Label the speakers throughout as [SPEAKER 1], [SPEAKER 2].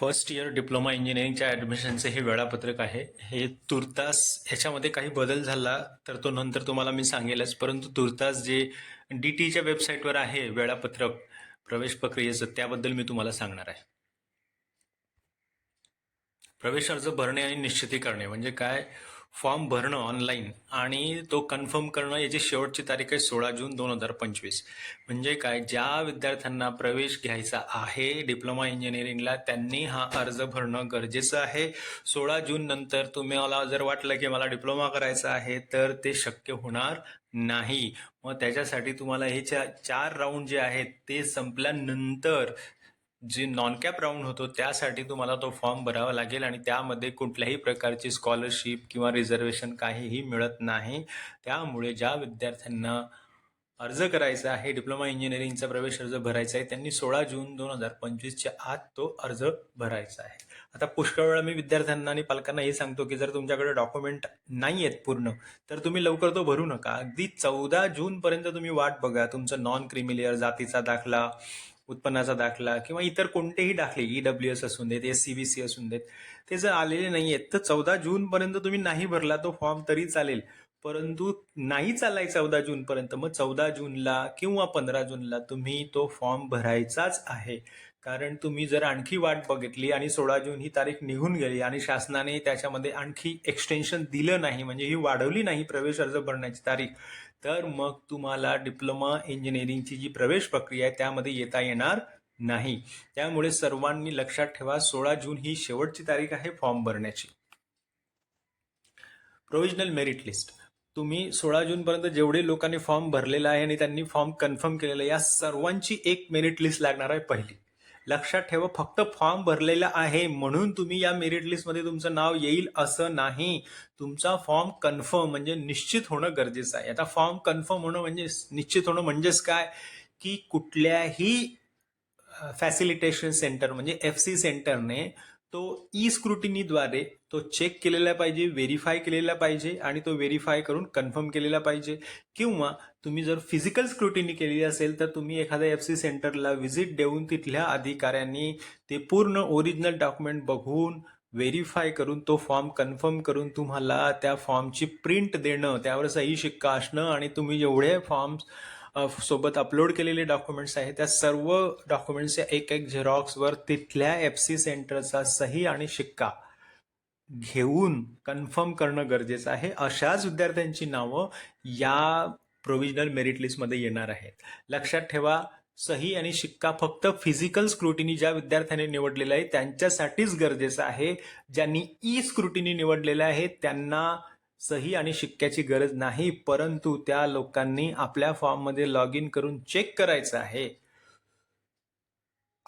[SPEAKER 1] First year diploma इंजिनिअरिंगच्या ॲडमिशनचे हे वेळापत्रक आहे. हे तुर्तास ह्याच्यामध्ये काही बदल झाला तर तो नंतर तुम्हाला मी सांगेलच. परंतु तुर्तास जे डी टीच्या वेबसाईटवर आहे वेळापत्रक प्रवेश प्रक्रियेचं त्याबद्दल मी तुम्हाला सांगणार आहे. प्रवेश अर्ज भरणे आणि निश्चिती करणे म्हणजे काय? फॉर्म भरणं ऑनलाईन आणि तो कन्फर्म करणं याची शेवटची तारीख आहे सोळा जून दोन हजार पंचवीस. म्हणजे काय ज्या विद्यार्थ्यांना प्रवेश घ्यायचा आहे डिप्लोमा इंजिनिअरिंगला त्यांनी हा अर्ज भरणं गरजेचं आहे. सोळा जून नंतर तुम्हाला जर वाटलं की मला डिप्लोमा करायचा आहे तर ते शक्य होणार नाही. मग त्याच्यासाठी तुम्हाला हे चा चार राऊंड जे आहेत ते संपल्यानंतर जे नॉन कॅप राऊंड होतो त्यासाठी तुम्हाला तो फॉर्म भरावा लागेल आणि त्यामध्ये कुठल्याही प्रकारची स्कॉलरशिप किंवा रिझर्वेशन काहीही मिळत नाही. त्यामुळे ज्या विद्यार्थ्यांना अर्ज करायचा आहे डिप्लोमा इंजिनिअरिंगचा प्रवेश अर्ज भरायचा आहे त्यांनी सोळा जून दोन हजार पंचवीसच्या आत तो अर्ज भरायचा आहे. आता पुष्कळ वेळा मी विद्यार्थ्यांना आणि पालकांना हे सांगतो की जर तुमच्याकडे डॉक्युमेंट नाही आहेत पूर्ण तर तुम्ही लवकर तो भरू नका. अगदी चौदा जूनपर्यंत तुम्ही वाट बघा. तुमचं नॉन क्रिमिलियर जातीचा दाखला उत्पन्नाचा दाखला किंवा इतर कोणतेही दाखले ई डब्ल्यू एस असून देत एस सी बी सी असून देत ते जर आलेले नाही आहेत तर चौदा जूनपर्यंत तुम्ही नाही भरला तो फॉर्म तरी चालेल. परंतु नाही चालाय चौदा जूनपर्यंत मग चौदा जूनला किंवा पंधरा जूनला तुम्ही तो फॉर्म भरायचाच आहे. कारण तुम्ही जर आणखी वाट बघितली आणि सोळा जून ही तारीख निघून गेली आणि शासनाने त्याच्यामध्ये आणखी एक्सटेन्शन दिलं नाही म्हणजे ही वाढवली नाही प्रवेश अर्ज भरण्याची तारीख तर मग तुम्हाला डिप्लोमा इंजिनिअरिंगची जी प्रवेश प्रक्रिया आहे त्यामध्ये येता येणार नाही. त्यामुळे सर्वांनी लक्षात ठेवा सोळा जून ही शेवटची तारीख आहे फॉर्म भरण्याची. प्रोव्हिजनल मेरिट लिस्ट तुम्ही सोळा जूनपर्यंत जेवढे लोकांनी फॉर्म भरलेला आहे आणि त्यांनी फॉर्म कन्फर्म केलेला आहे या सर्वांची एक मेरिट लिस्ट लागणार आहे पहिली. लक्षात ठेवा फक्त फॉर्म भरलेला आहे. म्हणून तुम्ही या मेरिट लिस्टमध्ये तुमचं नाव येईल असं नाही. तुमचा फॉर्म कन्फर्म म्हणजे निश्चित होणं गरजेचं आहे. आता फॉर्म कन्फर्म होणं म्हणजे निश्चित होणं म्हणजेच काय? की कुठल्याही फॅसिलिटेशन सेंटर म्हणजे एफ सी सेंटरने तो ई स्क्रुटिनीद्वारे तो चेक केलेला पाहिजे व्हेरीफाय केलेला पाहिजे आणि तो व्हेरीफाय करून कन्फर्म केलेला पाहिजे. किंवा तुम्ही जर फिजिकल स्क्रुटिनी केलेली असेल तर तुम्ही एखाद्या एफ सी सेंटरला व्हिजिट देऊन तिथल्या अधिकाऱ्यांनी ते पूर्ण ओरिजिनल डॉक्युमेंट बघून व्हेरीफाय करून तो फॉर्म कन्फर्म करून तुम्हाला त्या फॉर्मची प्रिंट देणं त्यावर सही शिक्का असणं आणि तुम्ही जेवढे फॉर्म्स सोबत अपलोड केलेले डॉक्युमेंट्स आहेत त्या सर्व डॉक्युमेंट्सच्या एक एक झेरॉक्सवर तिथल्या एफ सी सेंटरचा सही आणि शिक्का घेऊन कन्फर्म करणं गरजेचं आहे. अशाच विद्यार्थ्यांची नावं या प्रोविजनल मेरिट लिस्टमध्ये येणार आहेत. लक्षात ठेवा सही आणि शिक्का फक्त फिजिकल स्क्रुटिनी ज्या विद्यार्थ्यांनी निवडलेला आहे त्यांच्यासाठीच गरजेचं आहे. ज्यांनी ई स्क्रुटिनी निवडलेलं आहे त्यांना सही आणि शिक्क्याची गरज नाही परंतु त्या लोकांनी आपल्या फॉर्ममध्ये लॉग इन करून चेक करायचं आहे.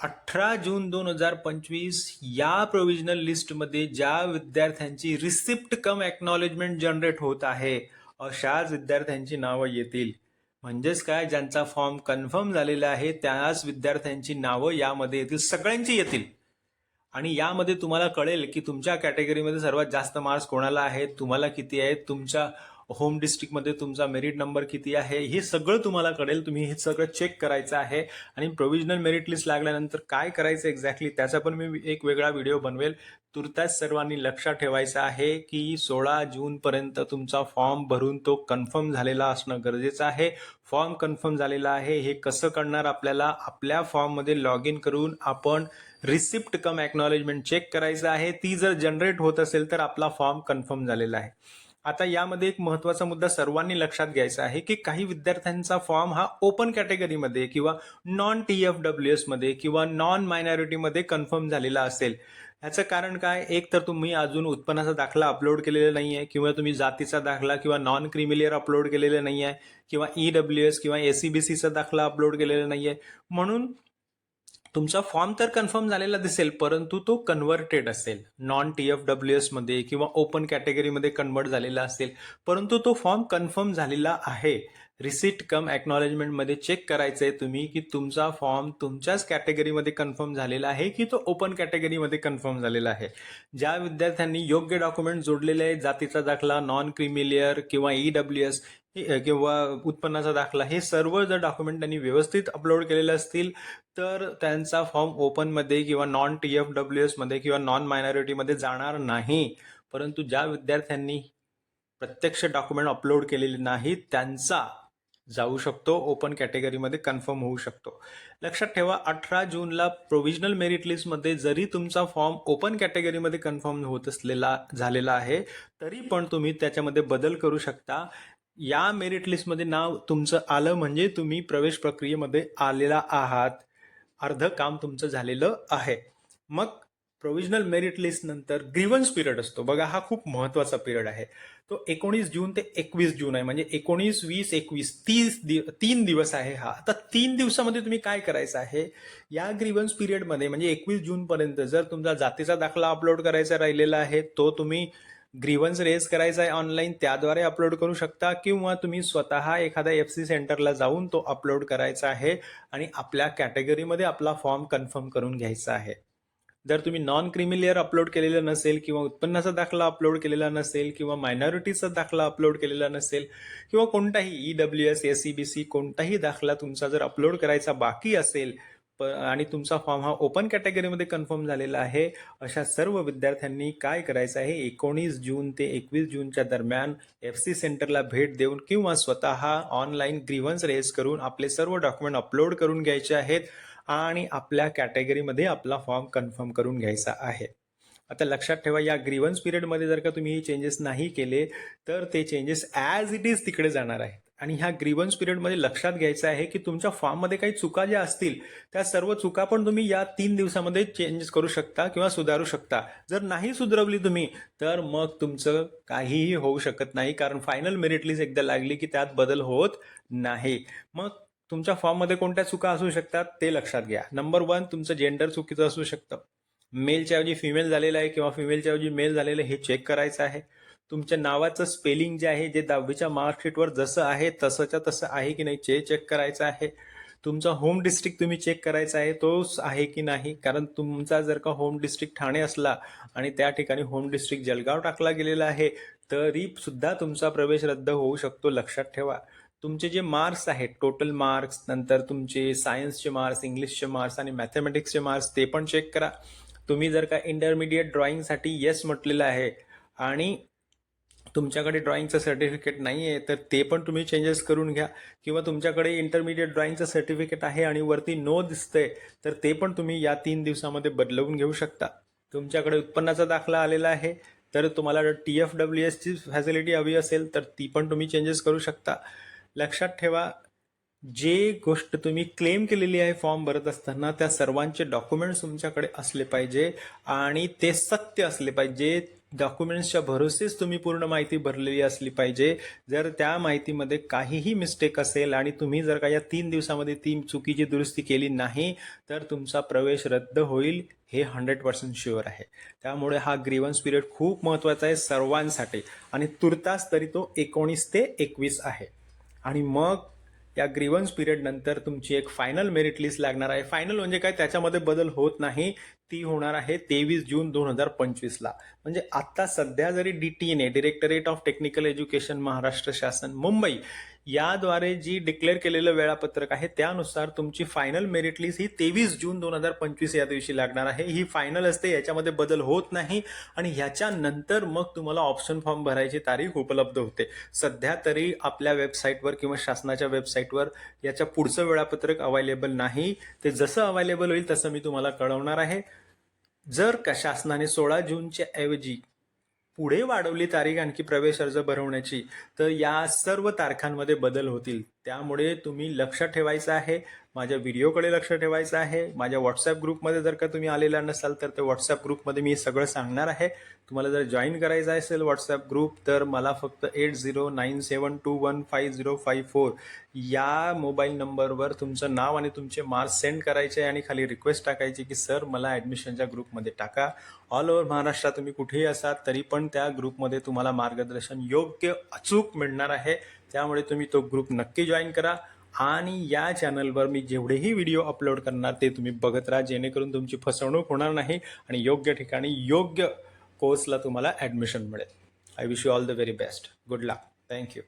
[SPEAKER 1] अठरा जून दोन हजार पंचवीस या प्रोव्हिजनल लिस्टमध्ये ज्या विद्यार्थ्यांची रिसिप्ट कम एक्नॉलेजमेंट जनरेट होत आहे अशाच विद्यार्थ्यांची नावं येतील. म्हणजेच काय? ज्यांचा फॉर्म कन्फर्म झालेला आहे त्याच विद्यार्थ्यांची नावं यामध्ये येतील सगळ्यांची येतील. आणि यामध्ये तुम्हाला कळेल की तुमच्या कॅटेगरीमध्ये सर्वात जास्त मार्क्स कोणाला आहेत तुम्हाला किती आहेत तुमच्या होम डिस्ट्रिक्टमध्ये तुमचा मेरिट नंबर किती आहे हे सगळं तुम्हाला कळेल. तुम्ही हे सगळं चेक करायचं आहे. आणि प्रोविजनल मेरिट लिस्ट लागल्यानंतर काय करायचं एक्झॅक्टली त्याचा पण मी एक वेगळा व्हिडिओ बनवेल. तुर्तास सर्वांनी लक्षात ठेवायचं आहे की सोळा जूनपर्यंत तुमचा फॉर्म भरून तो कन्फर्म झालेला असणं गरजेचं आहे. फॉर्म कन्फर्म झालेला आहे हे कसं करणार आपल्याला? आपल्या फॉर्ममध्ये लॉग इन करून आपण रिसिप्ट कम ॲक्नॉलेजमेंट चेक करायचं आहे. ती जर जनरेट होत असेल तर आपला फॉर्म कन्फर्म झालेला आहे. आता यामध्ये एक महत्त्वाचा मुद्दा सर्वांनी लक्षात घ्यायचा आहे की काही विद्यार्थ्यांचा फॉर्म हा ओपन कॅटेगरीमध्ये किंवा नॉन टी एफ डब्ल्यू एसमध्ये किंवा नॉन मायनॉरिटीमध्ये कन्फर्म झालेला असेल. ह्याचं कारण काय? एक तर तुम्ही अजून उत्पन्नाचा दाखला अपलोड केलेला नाही आहे किंवा तुम्ही जातीचा दाखला किंवा नॉन क्रिमिलियर अपलोड केलेला नाही आहे किंवा ई डब्ल्यू एस किंवा एसीबीसीचा दाखला अपलोड केलेला नाही आहे म्हणून तुमचा फॉर्म तर कन्फर्म झालेला दिसेल परंतु तो कन्व्हर्टेड असेल. नॉन टी एफ डब्ल्यू एसमध्ये किंवा ओपन कॅटेगरीमध्ये कन्वर्ट झालेला असेल परंतु तो फॉर्म कन्फर्म झालेला आहे. रिसिट कम ॲक्नॉलेजमेंटमध्ये चेक करायचं आहे तुम्ही की तुमचा फॉर्म तुमच्याच कॅटेगरीमध्ये कन्फर्म झालेला आहे की तो ओपन कॅटेगरीमध्ये कन्फर्म झालेला आहे. ज्या विद्यार्थ्यांनी योग्य डॉक्युमेंट जोडलेले आहेत जातीचा दाखला नॉन क्रिमिलियर किंवा ई डब्ल्यू एस किंवा उत्पन्नाचा दाखला हे सर्व जर डॉक्युमेंट त्यांनी व्यवस्थित अपलोड केलेले असतील तर त्यांचा फॉर्म ओपनमध्ये किंवा नॉन टी एफ डब्ल्यू एसमध्ये किंवा नॉन मायनॉरिटीमध्ये जाणार नाही. परंतु ज्या विद्यार्थ्यांनी प्रत्यक्ष डॉक्युमेंट अपलोड केलेले नाहीत त्यांचा जाऊ शकतो ओपन कॅटेगरीमध्ये कन्फर्म होऊ शकतो. लक्षात ठेवा अठरा जूनला प्रोव्हिजनल मेरिट लिस्टमध्ये जरी तुमचा फॉर्म ओपन कॅटेगरीमध्ये कन्फर्म होत असलेला झालेला आहे तरी पण तुम्ही त्याच्यामध्ये बदल करू शकता. या मेरिट लिस्टमध्ये नाव तुमचं आलं म्हणजे तुम्ही प्रवेश प्रक्रियेमध्ये आलेला आहात. अर्ध काम तुमचं झालेलं आहे. मग प्रोव्हिजनल मेरिट लिस्ट नंतर ग्रीवन्स पिरियड असतो. बघा हा खूप महत्त्वाचा पिरियड आहे. तो एकोणीस जून ते एकवीस जून आहे. म्हणजे एकोणीस वीस एकवीस तीस दि तीन दिवस आहे हा. आता तीन दिवसामध्ये तुम्ही काय करायचं आहे? या ग्रीवन्स पिरियडमध्ये म्हणजे एकवीस जूनपर्यंत जर तुमचा जातीचा दाखला अपलोड करायचा राहिलेला आहे तो तुम्ही ग्रीवन्स रेज करायचा आहे ऑनलाईन त्याद्वारे अपलोड करू शकता. किंवा तुम्ही स्वतः एखाद्या एफ सी सेंटरला जाऊन तो अपलोड करायचा आहे आणि आपल्या कॅटेगरीमध्ये आपला फॉर्म कन्फर्म करून घ्यायचा आहे. जर तुम्ही नॉन क्रिमिलियर अपलोड केलेलं नसेल किंवा उत्पन्नाचा दाखला अपलोड केलेला नसेल किंवा मायनॉरिटीचा दाखला अपलोड केलेला नसेल किंवा कोणताही E W S S C B C कोणताही दाखला तुमचा जर अपलोड करायचा बाकी असेल प आणि तुमचा फॉर्म हा ओपन कॅटेगरीमध्ये कन्फर्म झालेला आहे. अशा सर्व विद्यार्थ्यांनी काय करायचं आहे? एकोणीस जून ते एकवीस जूनच्या दरम्यान एफ सी सेंटरला भेट देऊन किंवा स्वतः ऑनलाईन ग्रीव्हन्स रेज करून आपले सर्व डॉक्युमेंट अपलोड करून घ्यायचे आहेत आणि आपल्या कॅटेगरीमध्ये आपला फॉर्म कन्फर्म करून घ्यायचा आहे. आता लक्षात ठेवा या ग्रीवन्स पिरियडमध्ये जर का तुम्ही हे चेंजेस नाही केले तर ते चेंजेस ॲज इट इज तिकडे जाणार आहे. आणि ह्या ग्रीवन्स पिरियडमध्ये लक्षात घ्यायचं आहे की तुमच्या फॉर्ममध्ये काही चुका ज्या असतील त्या सर्व चुका पण तुम्ही या तीन दिवसामध्ये चेंजेस करू शकता किंवा सुधारू शकता. जर नाही सुधरवली तुम्ही तर मग तुमचं काहीही होऊ शकत नाही. कारण फायनल मेरिट लिस्ट एकदा लागली की त्यात बदल होत नाही. मग तुमच्या फॉर्ममध्ये कोणत्या चुका असू शकतात ते लक्षात घ्या. नंबर वन तुमचं जेंडर चुकीचं असू शकतं. मेलच्या ऐवजी फिमेल झालेलं आहे किंवा फिमेलच्या ऐवजी मेल झालेलं हे चेक करायचं आहे. तुमच्या नावाचं स्पेलिंग जे आहे जे दहावीच्या मार्कशीटवर जसं आहे तसंच्या तसं आहे की नाही चे चेक करायचं आहे. तुमचा होम डिस्ट्रिक्ट तुम्ही चेक करायचा आहे तोच आहे की नाही? कारण तुमचा जर का होम डिस्ट्रिक्ट ठाणे असला आणि त्या ठिकाणी होम डिस्ट्रिक्ट जलगाव टाकला गेलेला आहे तरी सुद्धा तुमचा प्रवेश रद्द होऊ शकतो लक्षात ठेवा. तुमचे जे मार्क्स आहेत टोटल मार्क्स नंतर तुमचे सायन्सचे मार्क्स इंग्लिशचे मार्क्स आणि मॅथमॅटिक्सचे मार्क्स ते पण चेक करा. तुम्ही जर का इंटरमिडिएट ड्रॉइंगसाठी येस म्हटलेलं आहे आणि तुमच्याकडे ड्रॉईंगचं सर्टिफिकेट नाही आहे तर ते पण तुम्ही चेंजेस करून घ्या. किंवा तुमच्याकडे इंटरमिडिएट ड्रॉइंगचं सर्टिफिकेट आहे आणि वरती नो दिसतंय तर ते पण तुम्ही या तीन दिवसामध्ये बदलवून घेऊ शकता. तुमच्याकडे उत्पन्नाचा दाखला आलेला आहे तर तुम्हाला टी एफ डब्ल्यू एसची फॅसिलिटी हवी असेल तर ती पण तुम्ही चेंजेस करू शकता. लक्षात ठेवा जे गोष्ट तुम्ही क्लेम केलेली आहे फॉर्म भरत असताना त्या सर्वांचे डॉक्युमेंट्स तुमच्याकडे असले पाहिजे आणि ते सत्य असले पाहिजे. डॉक्युमेंट्सच्या भरोसेच तुम्ही पूर्ण माहिती भरलेली असली पाहिजे. जर त्या माहितीमध्ये काहीही मिस्टेक असेल आणि तुम्ही जर का या तीन दिवसामध्ये ती चुकीची दुरुस्ती केली नाही तर तुमचा प्रवेश रद्द होईल हे हंड्रेड पर्सेंट शुअर आहे. त्यामुळे हा ग्रीवन्स पिरियड खूप महत्त्वाचा आहे सर्वांसाठी. आणि तुर्तास तरी तो एकोणीस ते एकवीस आहे. आणि मग या ग्रीवन्स पिरियड नंतर तुमची एक फायनल मेरिट लिस्ट लागणार आहे. फायनल म्हणजे काय? त्याच्यामध्ये बदल होत नाही. ती होणार आहे तेवीस जून दोन हजार पंचवीसला म्हणजे आत्ता सध्या जरी D T N A directorate of technical education Maharashtra शासन मुंबई याद्वारे जी डिक्लेअर केलेलं वेळापत्रक आहे त्यानुसार तुमची फायनल मेरिट लिस्ट ही तेवीस जून दोन हजार पंचवीस या दिवशी लागणार आहे. ही फायनल असते याच्यामध्ये बदल होत नाही आणि ह्याच्यानंतर मग तुम्हाला ऑप्शन फॉर्म भरायची तारीख उपलब्ध होते. सध्या तरी आपल्या वेबसाईटवर किंवा शासनाच्या वेबसाईटवर याच्या पुढचं वेळापत्रक अवेलेबल नाही. ते जसं अवेलेबल होईल तसं मी तुम्हाला कळवणार आहे. जर का शासनाने सोळा जूनच्या ऐवजी पुढे वाढवली तारीख आणखी प्रवेश अर्ज भरवण्याची तर या सर्व तारखांमध्ये बदल होतील. त्यामुळे तुम्ही लक्ष ठेवायचं आहे. माझ्या व्हिडिओकडे लक्ष ठेवायचं आहे. माझ्या व्हॉट्सअप ग्रुपमध्ये जर का तुम्ही आलेला नसाल तर ते व्हॉट्सअप ग्रुपमध्ये मी सगळं सांगणार आहे. तुम्हाला जर जॉईन करायचं असेल व्हॉट्सअप ग्रुप तर मला फक्त eight zero nine seven two one five zero five four या मोबाईल नंबरवर तुमचं नाव आणि तुमचे मार्क्स सेंड करायचे आणि खाली रिक्वेस्ट टाकायची की सर मला ॲडमिशनच्या ग्रुपमध्ये टाका. ऑल ओव्हर महाराष्ट्रात तुम्ही कुठेही असाल तरी पण त्या ग्रुपमध्ये तुम्हाला मार्गदर्शन योग्य अचूक मिळणार आहे. त्यामुळे तुम्ही तो ग्रुप नक्की जॉईन करा आणि या चॅनलवर मी जेवढेही व्हिडिओ अपलोड करणार ते तुम्ही बघत राहा जेणेकरून तुमची फसवणूक होणार नाही आणि योग्य ठिकाणी योग्य कोर्सला तुम्हाला ॲडमिशन मिळेल. I wish you all the very best good luck thank you